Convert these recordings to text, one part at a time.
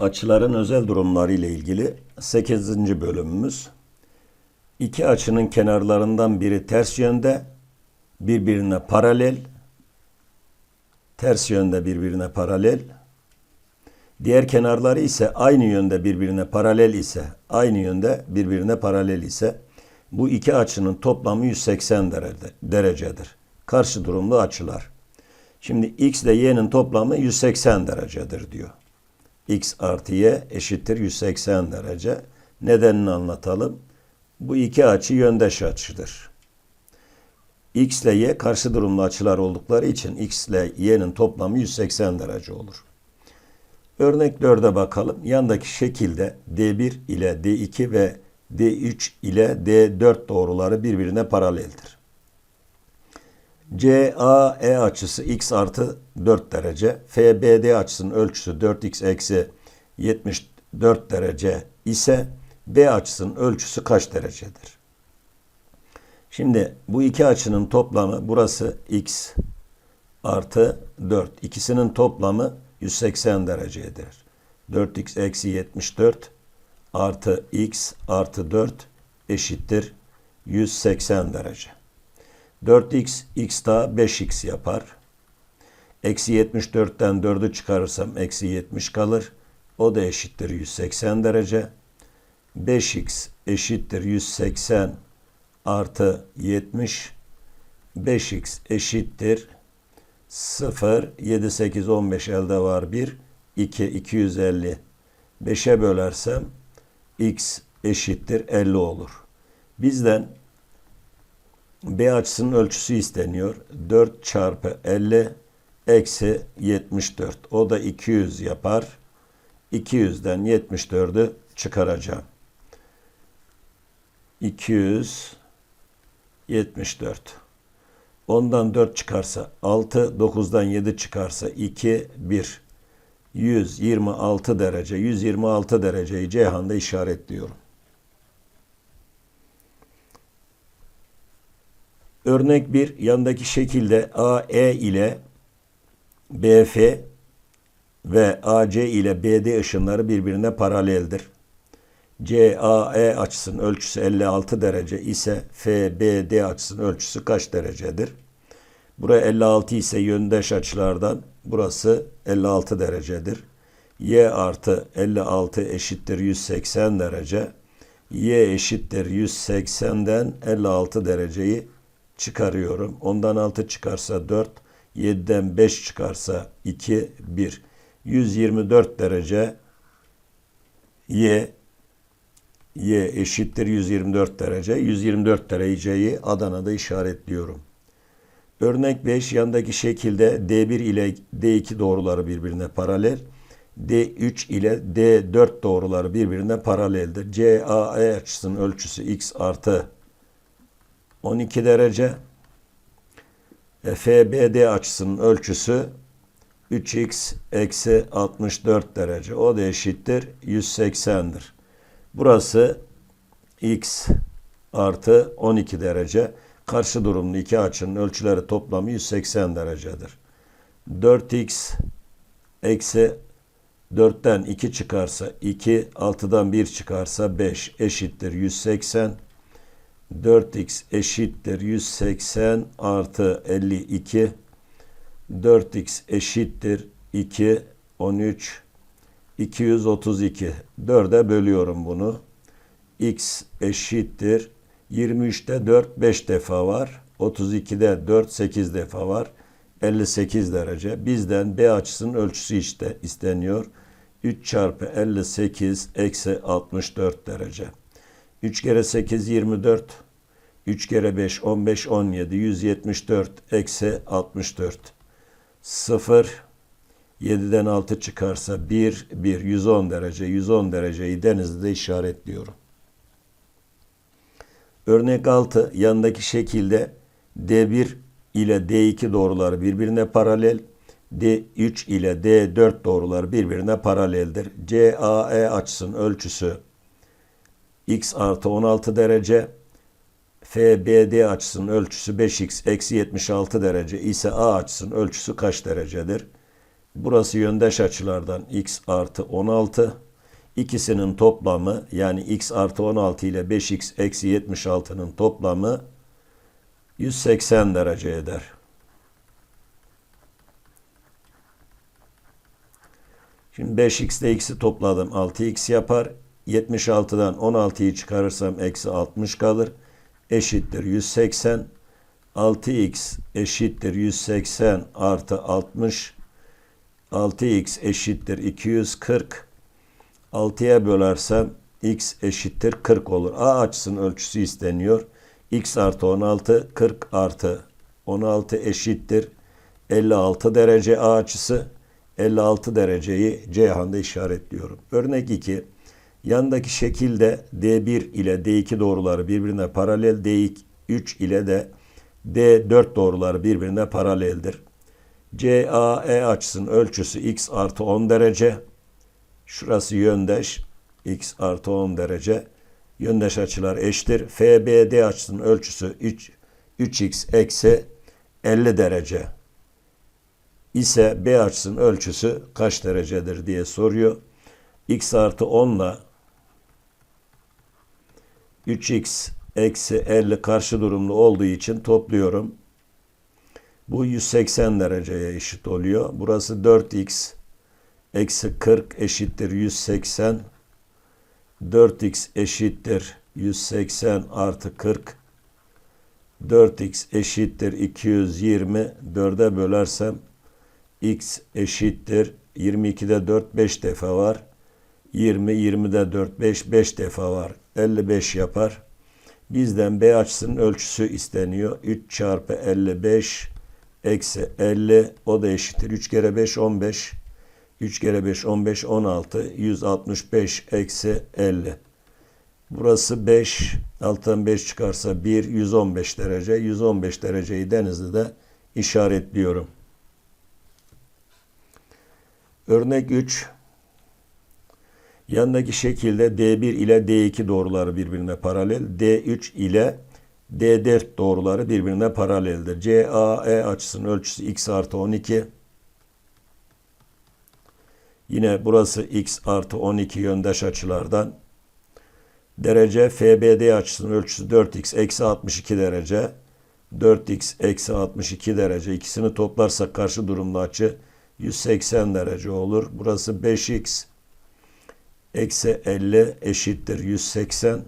Açıların özel durumları ile ilgili 8. bölümümüz. İki açının kenarlarından biri ters yönde, birbirine paralel, ters yönde birbirine paralel. Diğer kenarları ise aynı yönde birbirine paralel ise, aynı yönde birbirine paralel ise bu iki açının toplamı 180 derece- derecedir. Karşı durumlu açılar. Şimdi x ile y'nin toplamı 180 derecedir diyor. X artı y eşittir 180 derece. Nedenini anlatalım. Bu iki açı yöndeş açıdır. x ile y karşı durumlu açılar oldukları için x ile y'nin toplamı 180 derece olur. Örnek 4'e bakalım. Yandaki şekilde D1 ile D2 ve D3 ile D4 doğruları birbirine paraleldir. CAE açısı x artı 4 derece, FBD açısının ölçüsü 4x eksi 74 derece ise B açısının ölçüsü kaç derecedir? Şimdi bu iki açının toplamı burası x artı 4. İkisinin toplamı 180 derecedir. 4x eksi 74 artı x artı 4 eşittir 180 derece. 4x x daha 5x yapar. Eksi 74'ten 4'ü çıkarırsam eksi 70 kalır. O da eşittir 180 derece. 5x eşittir 180 artı 70. 5x eşittir 0, 7, 8, 15 elde var 1, 2, 250. 5'e bölersem x eşittir 50 olur. Bizden B açısının ölçüsü isteniyor. 4 çarpı 50 eksi 74. O da 200 yapar. 200'den 74'ü çıkaracağım. 274. Ondan 4 çıkarsa 6, 9'dan 7 çıkarsa 2, 1. 126 derece. 126 dereceyi Ceyhan'da işaretliyorum. Örnek 1 yandaki şekilde AE ile BF ve AC ile BD ışınları birbirine paraleldir. CAE açısının ölçüsü 56 derece ise FBD açısının ölçüsü kaç derecedir? Buraya 56 ise yöndeş açılardan burası 56 derecedir. Y artı 56 eşittir 180 derece. Y eşittir 180'den 56 dereceyi çıkarıyorum. Ondan 6 çıkarsa 4, 7'den 5 çıkarsa 2, 1. 124 derece Y Y eşittir 124 derece. 124 dereceyi Adana'da işaretliyorum. Örnek 5 yandaki şekilde D1 ile D2 doğruları birbirine paralel. D3 ile D4 doğruları birbirine paraleldir. CAE açısının ölçüsü x artı 12 derece. E, FBD açısının ölçüsü 3x eksi 64 derece. O da eşittir 180'dir. Burası x artı 12 derece. Karşı durumlu iki açının ölçüleri toplamı 180 derecedir. 4x eksi 4'ten 2 çıkarsa 2, 6'dan 1 çıkarsa 5 eşittir 180. 4x eşittir 180 artı 52. 4x eşittir 2, 13, 232. 4'e bölüyorum bunu. x eşittir 23'te 4 5 defa var. 32'de 4 8 defa var. 58 derece. Bizden B açısının ölçüsü işte isteniyor. 3 çarpı 58 eksi 64 derece. 3 kere 8 24. 3 kere 5 15 17 174 eksi 64. 0 7'den 6 çıkarsa 1 1 110 derece 110 dereceyi denizde işaretliyorum. Örnek 6 yandaki şekilde D1 ile D2 doğruları birbirine paralel. D3 ile D4 doğruları birbirine paraleldir. CAE açısının ölçüsü x artı 16 derece. FBD açısının ölçüsü 5x eksi 76 derece ise A açısının ölçüsü kaç derecedir? Burası yöndeş açılardan x artı 16. İkisinin toplamı yani x artı 16 ile 5x eksi 76'nın toplamı 180 derece eder. Şimdi 5x ile x'i topladım. 6x yapar. 76'dan 16'yı çıkarırsam eksi 60 kalır. Eşittir 180. 6x eşittir 180 artı 60. 6x eşittir 240. 6'ya bölersem x eşittir 40 olur. A açısının ölçüsü isteniyor. x artı 16 40 artı 16 eşittir 56 derece A açısı. 56 dereceyi Ceyhan'da işaretliyorum. Örnek 2. Yandaki şekilde D1 ile D2 doğruları birbirine paralel, D3 ile de D4 doğruları birbirine paraleldir. CAE açısının ölçüsü x artı 10 derece. Şurası yöndeş. x artı 10 derece. Yöndeş açılar eşittir. FBD açısının ölçüsü 3, 3x eksi 50 derece ise B açısının ölçüsü kaç derecedir diye soruyor. x artı 10 ile 3x eksi 50 karşı durumlu olduğu için topluyorum. Bu 180 dereceye eşit oluyor. Burası 4x eksi 40 eşittir 180. 4x eşittir 180 artı 40. 4x eşittir 220. 4'e bölersem x eşittir 22'de 4 5 defa var. 20 20'de 4 5 5 defa var. 55 yapar. Bizden B açısının ölçüsü isteniyor. 3 çarpı 55 eksi 50 o da eşittir. 3 kere 5 15. 3 kere 5 15 16. 165 eksi 50. Burası 5. Alttan 5 çıkarsa 1 115 derece. 115 dereceyi Denizli'de işaretliyorum. Örnek 3. Yandaki şekilde D1 ile D2 doğruları birbirine paralel. D3 ile D4 doğruları birbirine paraleldir. CAE açısının ölçüsü x artı 12. Yine burası x artı 12 yöndeş açılardan. Derece FBD açısının ölçüsü 4x eksi 62 derece. 4x eksi 62 derece. İkisini toplarsak karşı durumlu açı 180 derece olur. Burası 5x eksi 50 eşittir 180.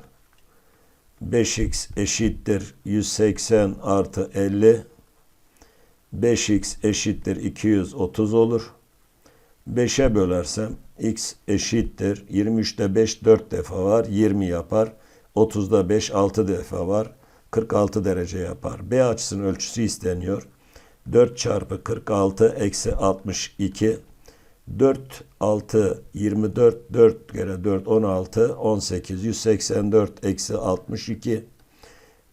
5x eşittir 180 artı 50. 5x eşittir 230 olur. 5'e bölersem x eşittir 23'te 5 4 defa var 20 yapar. 30'da 5 6 defa var 46 derece yapar. B açısının ölçüsü isteniyor. 4 çarpı 46 eksi 62 4 6 24 4 kere 4 16 18 184 eksi 62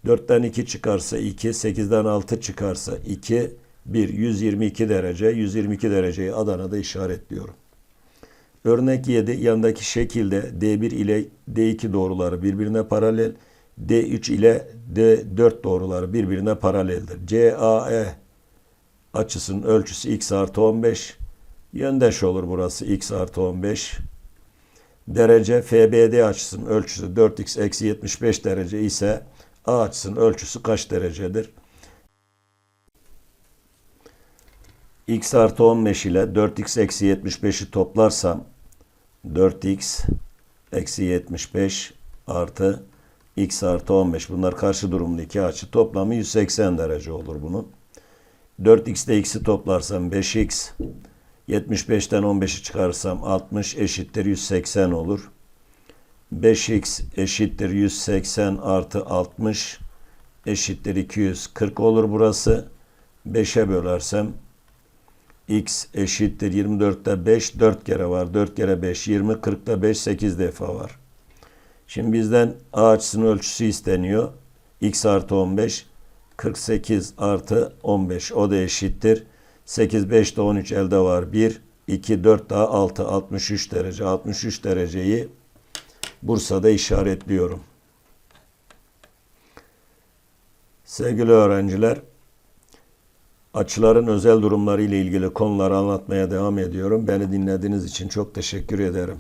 4'ten 2 çıkarsa 2 8'den 6 çıkarsa 2 1 122 derece 122 dereceyi Adana'da işaretliyorum. Örnek 7 yandaki şekilde D1 ile D2 doğruları birbirine paralel D3 ile D4 doğruları birbirine paraleldir. CAE açısının ölçüsü x artı 15. Yöndeş olur burası x artı 15. Derece FBD açısının ölçüsü 4x eksi 75 derece ise A açısının ölçüsü kaç derecedir? x artı 15 ile 4x eksi 75'i toplarsam 4x eksi 75 artı x artı 15 bunlar karşı durumlu iki açı toplamı 180 derece olur bunun. 4x ile x'i toplarsam 5x. 75'ten 15'i çıkarsam 60 eşittir 180 olur. 5x eşittir 180 artı 60 eşittir 240 olur burası. 5'e bölersem x eşittir 24'te 5 4 kere var. 4 kere 5 20 40'ta 5 8 defa var. Şimdi bizden a açısının ölçüsü isteniyor. x artı 15 48 artı 15 o da eşittir. 8 5 de 13 elde var. 1 2 4 daha 6 63 derece. 63 dereceyi Bursa'da işaretliyorum. Sevgili öğrenciler Açıların özel durumları ile ilgili konuları anlatmaya devam ediyorum. Beni dinlediğiniz için çok teşekkür ederim.